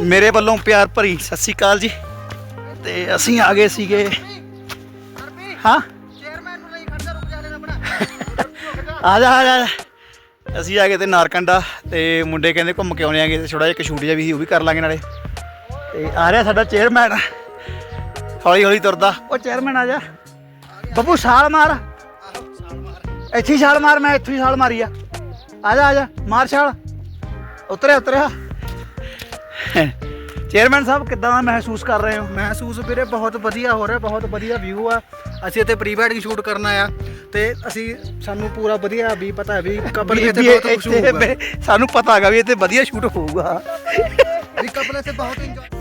ਮੇਰੇ ਵੱਲੋਂ ਪਿਆਰ ਭਰੀ ਸਤਿ ਸ਼੍ਰੀ ਅਕਾਲ ਜੀ। ਤੇ ਅਸੀਂ ਆ ਗਏ ਸੀਗੇ। ਹਾਂ? ਆ ਜਾ ਆ ਜਾ ਅਸੀਂ ਆ ਗਏ ਤੇ ਨਾਰਕੰਡਾ ਤੇ ਮੁੰਡੇ ਕਹਿੰਦੇ ਘੁੰਮ ਕੇ ਆਉਣੇ ਆਗੇ ਤੇ ਥੋੜਾ ਜਿਹਾ ਇੱਕ ਸ਼ੂਟ ਜਿਹਾ ਵੀ ਸੀ, ਉਹ ਵੀ ਕਰ ਲਾਂਗੇ ਨਾਲੇ। ਤੇ ਆ ਰਿਹਾ ਸਾਡਾ ਚੇਅਰਮੈਨ। ਹੌਲੀ ਹੌਲੀ ਤੁਰਦਾ। ਉਹ ਚੇਅਰਮੈਨ ਆ ਜਾ। ਬੱਬੂ, ਛਾਲ ਮਾਰ। ਇੱਥੇ ਛਾਲ ਮਾਰ, ਮੈਂ ਇੱਥੇ ਹੀ ਛਾਲ ਮਾਰੀ ਆ। ਆ ਜਾ ਆ ਜਾ, ਮਾਰ ਛਾਲ। ਉਤਰਿਆ ਉਤਰਿਆ। ਚੇਅਰਮੈਨ ਸਾਹਿਬ ਕਿੱਦਾਂ ਦਾ ਮਹਿਸੂਸ ਕਰ ਰਹੇ ਹੋ? ਮਹਿਸੂਸ ਵੀਰੇ ਬਹੁਤ ਵਧੀਆ ਹੋ ਰਿਹਾ ਬਹੁਤ ਵਧੀਆ ਵਿਊ ਆ। ਅਸੀਂ ਇੱਥੇ ਪ੍ਰੀ ਵੈਡਿੰਗ ਸ਼ੂਟ ਕਰਨਾ ਆ ਤੇ ਅਸੀਂ ਸਾਨੂੰ ਪੂਰਾ ਵਧੀਆ ਵੀ ਪਤਾ ਹੈ ਵੀ ਕਪਲ ਵੀ ਇੱਥੇ ਬਹੁਤ ਖੁਸ਼ ਹੋਊਗਾ। ਸਾਨੂੰ ਪਤਾ ਹੈਗਾ ਵੀ ਇੱਥੇ ਵਧੀਆ ਸ਼ੂਟ ਹੋਊਗਾ। ਵੀ ਕਪਲ ਇੱਥੇ ਬਹੁਤ ਇੰਜੋਏ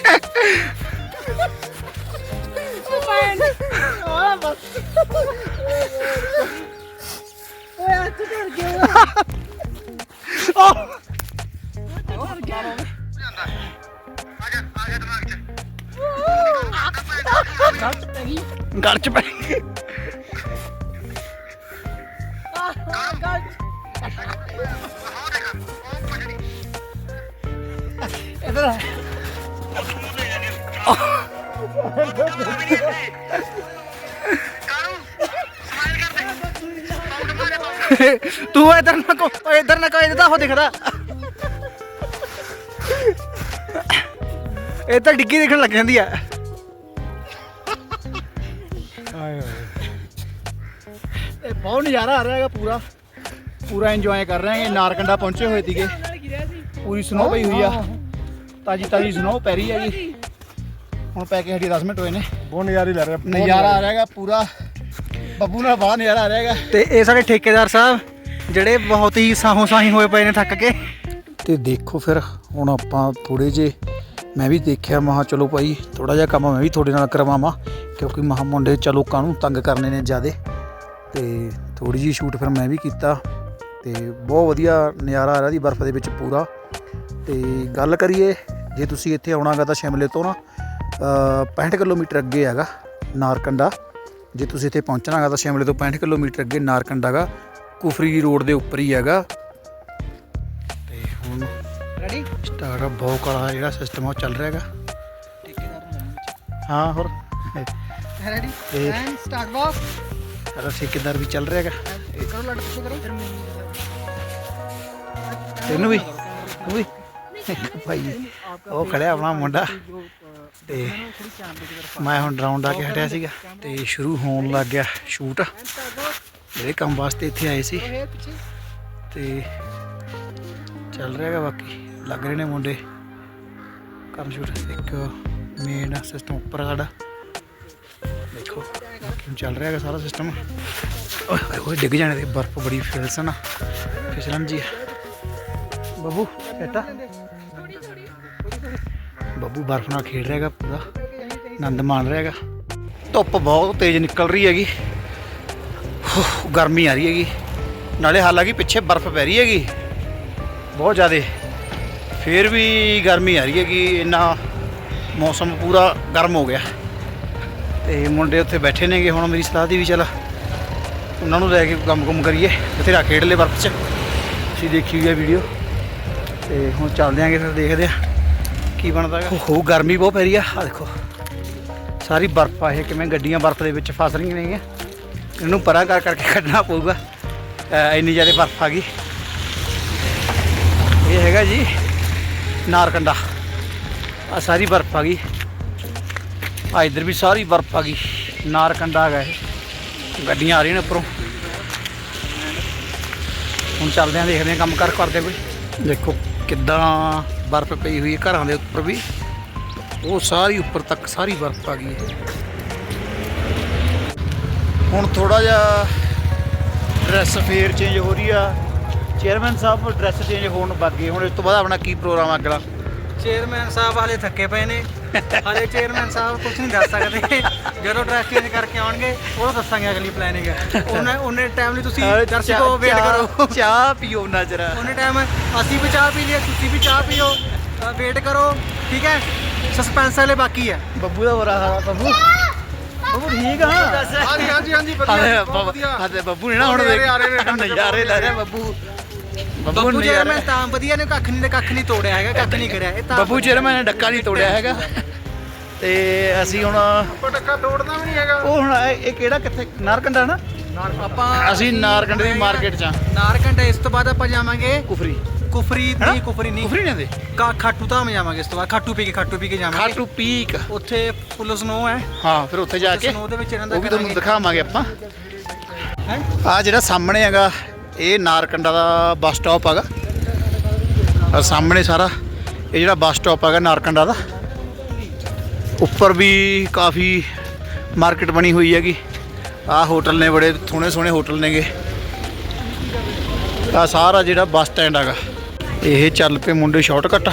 ਗੜ ਚ ਪੈ ਗਈ। ਇੱਧਰ ਆ। ਤੂੰ ਇਧਰ ਨਾ ਕੋ ਇਧਰ ਨਾ ਕੋ ਇਹਦਾ ਹੋ ਦਿਖਦਾ। ਇਹ ਤਾਂ ਡਿੱਗੀ ਦੇਖਣ ਲੱਗ ਜਾਂਦੀ ਆ। ਇਹ ਬਹੁਤ ਨਜ਼ਾਰਾ ਆ ਰਿਹਾ ਹੈਗਾ ਪੂਰਾ। ਪੂਰਾ ਇੰਜੋਏ ਕਰ ਰਹੇ ਹਾਂ ਨਾਰਕੰਡਾ ਪਹੁੰਚੇ ਹੋਏ ਸੀਗੇ। ਪੂਰੀ ਸਨੋ ਪਈ ਹੋਈ ਆ। ਤਾਜੀ ਤਾਜੀ ਸਨੋ ਪੈ ਰਹੀ ਹੈ ਜੀ ਹੁਣ ਪੈ ਕੇ ਹਟੀ 10 ਮਿੰਟ ਹੋਏ ਨੇ। ਬਹੁਤ ਨਜ਼ਾਰੇ ਲੈ ਰਿਹਾ ਨਜ਼ਾਰਾ ਆ ਰਿਹਾ ਹੈਗਾ ਪੂਰਾ। ਬੱਬੂ ਨਾਲ ਬੜਾ ਨਜ਼ਾਰਾ ਆ ਰਿਹਾ ਹੈਗਾ ਤੇ ਇਹ ਸਾਡੇ ਠੇਕੇਦਾਰ ਸਾਹਿਬ ਜਿਹੜੇ ਬਹੁਤ ਹੀ ਸਾਹੋਂ ਸਾਹੀ ਹੋਏ ਪਏ ਨੇ ਥੱਕ ਕੇ। ਤੇ ਦੇਖੋ ਫਿਰ ਹੁਣ ਆਪਾਂ ਥੋੜੇ ਜੇ ਮੈਂ ਵੀ ਦੇਖਿਆ ਮਹਾ ਚਲੋ ਭਾਈ ਥੋੜਾ ਜਿਹਾ ਕੰਮ ਮੈਂ ਵੀ ਤੁਹਾਡੇ ਨਾਲ ਕਰਵਾਵਾਂ ਕਿਉਂਕਿ ਮਹਾ ਮੁੰਡੇ ਚਲੋ ਕਾਹਨੂੰ ਤੰਗ ਕਰਨੇ ਨੇ ਜਿਆਦੇ। ਤੇ ਥੋੜੀ ਜੀ ਸ਼ੂਟ ਫਿਰ ਮੈਂ ਵੀ ਕੀਤਾ ਤੇ ਬਹੁਤ ਵਧੀਆ ਨਜ਼ਾਰਾ ਆ ਰਿਹਾ ਦੀ ਬਰਫ਼ ਦੇ ਵਿੱਚ ਪੂਰਾ। ਤੇ ਗੱਲ ਕਰੀਏ ਜੇ ਤੁਸੀਂ ਇੱਥੇ ਆਉਣਾਗਾ ਤਾਂ ਸ਼ਿਮਲੇ ਤੋਂ ਨਾ ਅ, 65 ਕਿਲੋਮੀਟਰ ਅੱਗੇ ਹੈਗਾ ਨਾਰਕੰਡਾ। ਜੇ ਤੁਸੀਂ ਇੱਥੇ ਪਹੁੰਚਣਾਗਾ ਤਾਂ ਸ਼ਿਮਲੇ ਤੋਂ 65 ਕਿਲੋਮੀਟਰ ਅੱਗੇ ਨਾਰਕੰਡਾ ਗਾ ਕੁਫਰੀ ਰੋਡ ਦੇ ਉੱਪਰ ਹੀ ਹੈਗਾ। ਤੇ ਹੁਣ ਰੈਡੀ ਸਟਾਰਟ ਬੌਕ ਵਾਲਾ ਜਿਹੜਾ ਸਿਸਟਮ ਉਹ ਚੱਲ ਰਿਹਾ ਹੈਗਾ। ਹਾਂ ਹੋਰ। ਰੈਡੀ ਐਂਡ ਸਟਾਰਟ ਬਾਕ ਸਾਡਾ ਠੇਕੇਦਾਰ ਵੀ ਚੱਲ ਰਿਹਾ ਹੈਗਾ। ਕਰੋ ਪਿੱਛੇ ਕਰੋ। ਤੈਨੂੰ ਵੀ ਤੂੰ ਵੀ। ਭਾਈ, ਉਹ ਖੜਿਆ ਆਪਣਾ ਮੁੰਡਾ ਤੇ ਮੈਂ ਹੁਣ ਡਰਾਉਣ ਦਾ ਕੇ ਹਟਿਆ ਸੀਗਾ ਤੇ ਸ਼ੁਰੂ ਹੋਣ ਲੱਗ ਗਿਆ ਸ਼ੂਟ ਜਿਹੜੇ ਕੰਮ ਵਾਸਤੇ ਇੱਥੇ ਆਏ ਸੀ ਤੇ ਚੱਲ ਰਿਹਾ ਹੈਗਾ ਬਾਕੀ, ਲੱਗ ਰਹੇ ਨੇ ਮੁੰਡੇ। ਕੰਮ ਸ਼ੂਟ ਇੱਕ ਮੇਨ ਸਿਸਟਮ ਉੱਪਰ ਸਾਡਾ। ਦੇਖੋ ਚੱਲ ਰਿਹਾ ਹੈਗਾ ਸਾਰਾ ਸਿਸਟਮ ਓਏ ਡਿੱਗ ਜਾਣੇ ਤੇ ਬਰਫ਼ ਬੜੀ ਫਿਸਲਣ ਆ ਫਿਸਲਣ ਜੀ ਬੱਬੂ ਬੇਟਾ ਬੱਬੂ ਬਰਫ਼ ਨਾਲ ਖੇਡ ਰਿਹਾ ਹੈਗਾ ਪੂਰਾ, ਆਨੰਦ ਮਾਣ ਰਿਹਾ ਹੈਗਾ। ਧੁੱਪ ਬਹੁਤ ਤੇਜ਼ ਨਿਕਲ ਰਹੀ ਹੈਗੀ। ਗਰਮੀ ਆ ਰਹੀ ਹੈਗੀ। ਨਾਲੇ ਹਾਲਾਂਕਿ ਪਿੱਛੇ ਬਰਫ਼ ਪੈ ਰਹੀ ਹੈਗੀ। ਬਹੁਤ ਜ਼ਿਆਦੇ। ਫੇਰ ਵੀ ਗਰਮੀ ਆ ਰਹੀ ਹੈਗੀ। ਇੰਨਾ ਮੌਸਮ ਪੂਰਾ ਗਰਮ ਹੋ ਗਿਆ। ਤੇ ਮੁੰਡੇ ਉੱਥੇ ਬੈਠੇ ਨੇਗੇ। ਹੁਣ ਮੇਰੀ ਸਲਾਹ ਦੀ ਵੀ ਚੱਲ ਉਹਨਾਂ ਨੂੰ ਲੈ ਕੇ ਕੰਮ ਕੁਮ ਕਰੀਏ। ਬਥੇਰਾ ਖੇਡ ਲੈ ਬਰਫ਼ 'ਚ। ਤੁਸੀਂ ਦੇਖੀ ਹੋਈ ਹੈ ਵੀਡੀਓ ਤੇ ਹੁਣ ਚੱਲਦੇ ਆਂਗੇ ਫਿਰ ਦੇਖਦੇ ਆ ਕੀ ਬਣਦਾ ਹੈਗਾ। ਹੋ ਗਰਮੀ ਬਹੁਤ ਪੈ ਰਹੀ ਆ। ਆ ਦੇਖੋ, ਸਾਰੀ ਬਰਫ਼ ਆ ਇਹ, ਕਿਵੇਂ ਗੱਡੀਆਂ ਬਰਫ਼ ਦੇ ਵਿੱਚ ਫਸ ਰਹੀਆਂ ਨੇਗੀਆਂ ਇਹਨੂੰ ਪਰਾਂ ਕਰ ਕਰਕੇ ਕੱਢਣਾ ਪਊਗਾ। ਇੰਨੀ ਜ਼ਿਆਦਾ ਬਰਫ਼ ਆ ਗਈ। ਇਹ ਹੈਗਾ ਜੀ ਨਾਰਕੰਡਾ। ਆ ਸਾਰੀ ਬਰਫ਼ ਆ ਗਈ। ਆ ਇਧਰ ਵੀ ਸਾਰੀ ਬਰਫ਼ ਆ ਗਈ। ਨਾਰਕੰਡਾ ਹੈਗਾ ਇਹ। ਗੱਡੀਆਂ ਆ ਰਹੀਆਂ ਨੇ ਉੱਪਰੋਂ। ਹੁਣ ਚੱਲਦੇ ਆਂ, ਦੇਖਦੇ ਆਂ ਕੰਮ ਕਰ ਕਰਦੇ ਕੋਈ। ਦੇਖੋ। ਕਿੱਦਾਂ ਬਰਫ਼ ਪਈ ਹੋਈ ਹੈ ਘਰਾਂ ਦੇ ਉੱਪਰ ਵੀ, ਉਹ ਸਾਰੀ ਉੱਪਰ ਤੱਕ ਸਾਰੀ ਬਰਫ਼ ਆ ਗਈ ਹੈ। ਹੁਣ ਥੋੜਾ ਜਿਹਾ ਡਰੈਸ ਫੇਰ ਚੇਂਜ ਹੋ ਰਹੀ ਆ। ਚੇਅਰਮੈਨ ਸਾਹਿਬ ਡਰੈਸ ਚੇਂਜ ਹੋਣ ਲੱਗੇ ਹੁਣ ਇਸ ਤੋਂ ਬਾਅਦ ਆਪਣਾ ਕੀ ਪ੍ਰੋਗਰਾਮ ਆ ਅਗਲਾ? ਚੇਅਰਮੈਨ ਸਾਹਿਬ ਹਾਲੇ ਥੱਕੇ ਪਏ ਨੇ। ਹਾਲੇ ਚੇਅਰਮੈਨ ਸਾਹਿਬ ਕੁਝ ਨਹੀਂ ਦੱਸ ਸਕਦੇ। ਜਦੋਂ ਡਰੈਸ ਚੇਂਜ ਕਰਕੇ ਆਉਣਗੇ ਉਹ ਦੱਸਾਂਗੇ ਅਗਲੀ ਪਲੈਨਿੰਗ ਉਹਨੇ ਉਹਨੇ ਟਾਈਮ ਲਈ ਤੁਸੀਂ ਦਰਸ਼ਕੋ ਵੇਟ ਕਰੋ। ਚਾਹ ਪੀਓ ਨਜ਼ਰ ਉਹਨੇ ਟਾਈਮ ਅਸੀਂ ਵੀ ਚਾਹ ਪੀ ਲਈ ਤੁਸੀਂ ਵੀ ਚਾਹ ਪੀਓ। ਵੇਟ ਕਰੋ ਠੀਕ ਹੈ? ਸਸਪੈਂਸ ਵਾਲੇ ਬਾਕੀ ਹੈ। ਬੱਬੂ ਦਾ ਬੁਰਾ ਹਾਲ ਬੱਬੂ। ਬੱਬੂ ਠੀਕ ਆ? ਹਾਂਜੀ ਹਾਂਜੀ ਹਾਂਜੀ ਹਾਲੇ ਬੱਬੂ ਨੇ ਨਾ ਹੁਣ ਦੇਖ ਨਜ਼ਾਰੇ ਲੈ ਰਿਹਾ ਬੱਬੂ। ਬੱਬੂ ਬੱਬੂ ਚੇਅਰਮੈਨ ਤਾਂ ਵਧੀਆ ਨੇ ਕੱਖ ਨਹੀਂ ਤੇ ਕੱਖ ਨਹੀਂ ਤੋੜਿਆ ਹੈਗਾ ਕੱਖ ਨਹੀਂ ਕਰਿਆ। ਇਹ ਤਾਂ ਬੱਬੂ ਚੇਅਰਮੈਨ ਨੇ ਡੱਕਾ ਨਹੀਂ ਤੋੜਿਆ ਹੈਗਾ। ਤੇ ਅਸੀਂ ਹੁਣ ਪਟਕਾ ਤੋੜਦਾ ਵੀ ਨਹੀਂ ਹੈਗਾ। ਉਹ ਹੁਣ ਇਹ ਕਿਹੜਾ ਕਿੱਥੇ? ਨਾਰਕੰਡਾ ਨਾ? ਆਪਾਂ ਅਸੀਂ ਨਾਰਕੰਡ ਦੀ ਮਾਰਕੀਟ 'ਚ ਆ। ਨਾਰਕੰਡ ਇਸ ਤੋਂ ਬਾਅਦ ਆਪਾਂ ਜਾਵਾਂਗੇ ਕੁਫਰੀ। ਕੁਫਰੀ ਨਹੀਂ ਕੁਫਰੀ ਨਹੀਂ। ਕੁਫਰੀ ਨੇ ਦੇ ਕਾ ਖਾਟੂ ਧਾਮ ਜਾਵਾਂਗੇ ਇਸ ਤੋਂ ਬਾਅਦ। ਖਾਟੂ ਪੀ ਕੇ ਖਾਟੂ ਪੀ ਕੇ ਜਾਵਾਂਗੇ। ਖਾਟੂ ਪੀਕ ਉੱਥੇ ਫੁੱਲ ਸਨੋ ਹੈ। ਹਾਂ ਫਿਰ ਉੱਥੇ ਜਾ ਕੇ ਸਨੋ ਦੇ ਵਿੱਚ ਇਹਨਾਂ ਦਾ ਉਹ ਵੀ ਤੁਹਾਨੂੰ ਦਿਖਾਵਾਂਗੇ ਆਪਾਂ। ਹੈ? ਆ ਜਿਹੜਾ ਸਾਹਮਣੇ ਹੈਗਾ ਇਹ ਨਾਰਕੰਡਾ ਦਾ ਬੱਸ ਸਟਾਪ ਹੈਗਾ। ਆ ਸਾਹਮਣੇ ਸਾਰਾ, ਇਹ ਜਿਹੜਾ ਬੱਸ ਸਟਾਪ ਹੈਗਾ ਨਾਰਕੰਡਾ ਦਾ। ਉੱਪਰ ਵੀ ਕਾਫੀ ਮਾਰਕੀਟ ਬਣੀ ਹੋਈ ਹੈਗੀ। ਆ ਹੋਟਲ ਨੇ ਬੜੇ ਸੋਹਣੇ ਸੋਹਣੇ ਹੋਟਲ ਨੇਗੇ। ਆ ਸਾਰਾ ਜਿਹੜਾ ਬੱਸ ਸਟੈਂਡ ਹੈਗਾ। ਇਹ ਚੱਲ ਪਏ ਮੁੰਡੇ ਸ਼ਾਰਟਕਟ।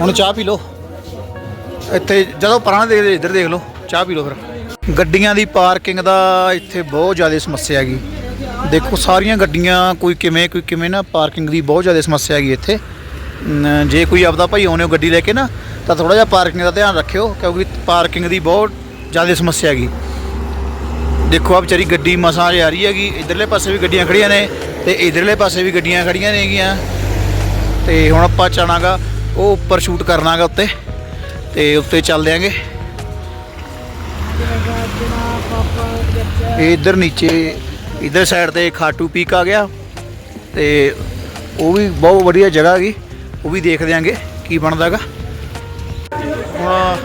ਹੁਣ ਚਾਹ ਪੀ ਲਓ। ਇੱਥੇ ਜਦੋਂ ਪਰਾਂ ਦੇਖਦੇ ਇੱਧਰ ਦੇਖ ਲਓ। ਚਾਹ ਪੀ ਲਓ ਫਿਰ। ਗੱਡੀਆਂ ਦੀ ਪਾਰਕਿੰਗ ਦਾ ਇੱਥੇ ਬਹੁਤ ਜ਼ਿਆਦਾ ਸਮੱਸਿਆ ਹੈਗੀ। ਦੇਖੋ ਸਾਰੀਆਂ ਗੱਡੀਆਂ ਕੋਈ ਕਿਵੇਂ ਕੋਈ ਕਿਵੇਂ ਨਾ ਪਾਰਕਿੰਗ ਦੀ ਬਹੁਤ ਜ਼ਿਆਦਾ ਸਮੱਸਿਆ ਹੈਗੀ ਇੱਥੇ। ਜੇ ਕੋਈ ਆਪਦਾ ਭਾਈ ਆਉਣੇ ਹੋ ਗੱਡੀ ਲੈ ਕੇ ਨਾ ਤਾਂ ਥੋੜਾ ਜਿਹਾ ਪਾਰਕਿੰਗ ਦਾ ਧਿਆਨ ਰੱਖਿਓ ਕਿਉਂਕਿ ਪਾਰਕਿੰਗ ਦੀ ਬਹੁਤ ਜ਼ਿਆਦਾ ਸਮੱਸਿਆ ਹੈਗੀ। ਦੇਖੋ ਆ ਵਿਚਾਰੀ ਗੱਡੀ ਮਸਾਂ ਆ ਰਹੀ ਹੈਗੀ ਇਧਰਲੇ ਪਾਸੇ ਵੀ ਗੱਡੀਆਂ ਖੜੀਆਂ ਨੇ ਤੇ ਇਧਰਲੇ ਪਾਸੇ ਵੀ ਗੱਡੀਆਂ ਖੜੀਆਂ ਨੇਗੀਆਂ। ਤੇ ਹੁਣ ਆਪਾਂ ਚਾਣਾਗਾ ਉਹ ਉੱਪਰ ਸ਼ੂਟ ਕਰਨਾਗਾ ਉੱਤੇ ਤੇ ਉੱਤੇ ਚੱਲ ਦਿਆਂਗੇ। ਇਹ ਇਧਰ ਨੀਚੇ ਇਧਰ ਸਾਈਡ ਤੇ ਖਾਟੂ ਪੀਕ ਆ ਗਿਆ ਤੇ ਉਹ ਵੀ ਬਹੁਤ ਵਧੀਆ ਜਗ੍ਹਾ ਹੈਗੀ, ਉਹ ਵੀ ਦੇਖ ਦਿਆਂਗੇ ਕੀ ਬਣਦਾ ਹੈਗਾ। ਹੁਣ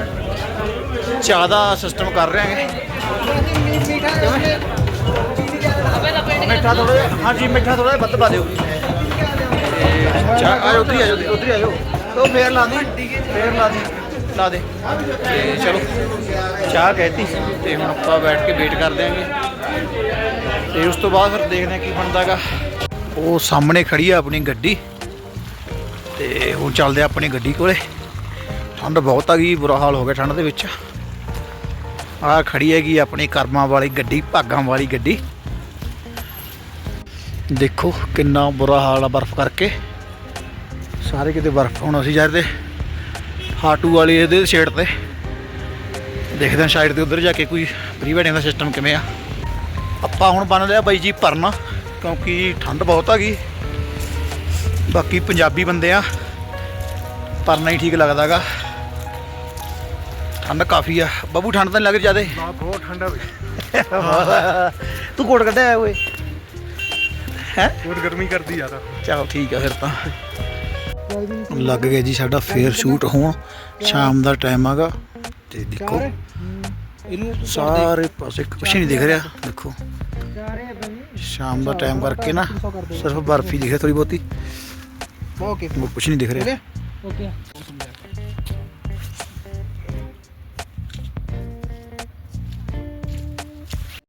ਚਾਹ ਦਾ ਸਿਸਟਮ ਕਰ ਰਹੇ ਹਾਂਗੇ। ਮਿੱਠਾ ਥੋੜਾ ਜਿਹਾ, ਹਾਂਜੀ, ਮਿੱਠਾ ਥੋੜਾ ਜਿਹਾ ਵੱਧ ਪਾ ਦਿਓ। ਤੇ ਚਾਹ, ਆਜੋ ਉਧਰ ਹੀ ਆਜੋ, ਉਧਰ ਹੀ ਆਜੋ। ਫੇਰ ਲਾ ਦੀ, ਫੇਰ ਲਾ ਦੀ, ਲਾ ਦੇ। ਤੇ ਚਲੋ, ਚਾਹ ਕਹਿਤੀ, ਤੇ ਹੁਣ ਆਪਾਂ ਬੈਠ ਕੇ ਵੇਟ ਕਰ ਦਿਆਂਗੇ। ਤੇ ਉਸ ਤੋਂ ਬਾਅਦ ਫਿਰ ਦੇਖਦੇ ਹਾਂ ਕੀ ਬਣਦਾਗਾ ਉਹ ਸਾਹਮਣੇ ਖੜੀ ਆ ਆਪਣੀ ਗੱਡੀ ਤੇ ਹੁਣ ਚੱਲਦੇ ਆ ਆਪਣੀ ਗੱਡੀ ਕੋਲੇ। ਠੰਡ ਬਹੁਤ ਆ ਗਈ, ਬੁਰਾ ਹਾਲ ਹੋ ਗਿਆ ਠੰਡ ਦੇ ਵਿੱਚ। ਆ ਖੜੀ ਹੈਗੀ ਆਪਣੀ ਕਰਮਾਂ ਵਾਲੀ ਗੱਡੀ, ਭਾਗਾਂ ਵਾਲੀ ਗੱਡੀ। ਦੇਖੋ ਕਿੰਨਾ ਬੁਰਾ ਹਾਲ ਆ ਬਰਫ਼ ਕਰਕੇ। ਸਾਰੇ ਕਿਤੇ ਬਰਫ਼ ਹੁਣ ਅਸੀਂ ਜਾਂਦੇ ਹਾਟੂ ਵਾਲੀ ਇਹਦੇ ਛੇੜ ਤੇ। ਦੇਖਦੇ ਹਾਂ ਸਾਈਡ ਤੇ ਉਧਰ ਜਾ ਕੇ ਕੋਈ ਪ੍ਰੀ ਵੈਡਿੰਗ ਦਾ ਸਿਸਟਮ ਕਿਵੇਂ ਆ। ਆਪਾਂ ਹੁਣ ਬਣ ਲਿਆ ਬਾਈ ਜੀ ਭਰਨਾ ਕਿਉਂਕਿ ਠੰਡ ਬਹੁਤ ਆ ਗਈ। ਬਾਕੀ ਪੰਜਾਬੀ ਬੰਦੇ ਆ ਪਰਨਾ ਹੀ ਠੀਕ ਲੱਗਦਾਗਾ ਠੰਡ ਕਾਫੀ ਆ। ਬਾਬੂ ਠੰਡ ਤਾਂ ਲੱਗ ਰਹੀ ਜਿਆਦੇ? ਬਹੁਤ ਠੰਡਾ ਵੀ ਤੂੰ ਕੋਟ ਕੱਢਿਆ ਓਏ? ਹੈ? ਬਹੁਤ ਗਰਮੀ ਕਰਦੀ ਯਾਰ ਚਲੋ ਠੀਕ ਆ ਫਿਰ ਤਾਂ। ਲੱਗ ਗਿਆ ਜੀ ਸਾਡਾ ਫੇਰ ਸ਼ੂਟ ਹੋਣ। ਸ਼ਾਮ ਦਾ ਟਾਈਮ ਆਗਾ ਤੇ ਦੇਖੋ। ਇਹਨੂੰ ਸਾਰੇ ਪਾਸੇ ਕੁਛ ਨਹੀਂ ਦਿਖ ਰਿਹਾ ਦੇਖੋ ਸ਼ਾਮ ਦਾ ਟਾਈਮ ਕਰਕੇ ਨਾ ਸਿਰਫ ਬਰਫ ਹੀ ਦਿਖੇ ਥੋੜੀ ਬਹੁਤੀ ਓਕੇ ਉਹ ਕੁਛ ਨਹੀਂ ਦਿਖ ਰਿਹਾ ਓਕੇ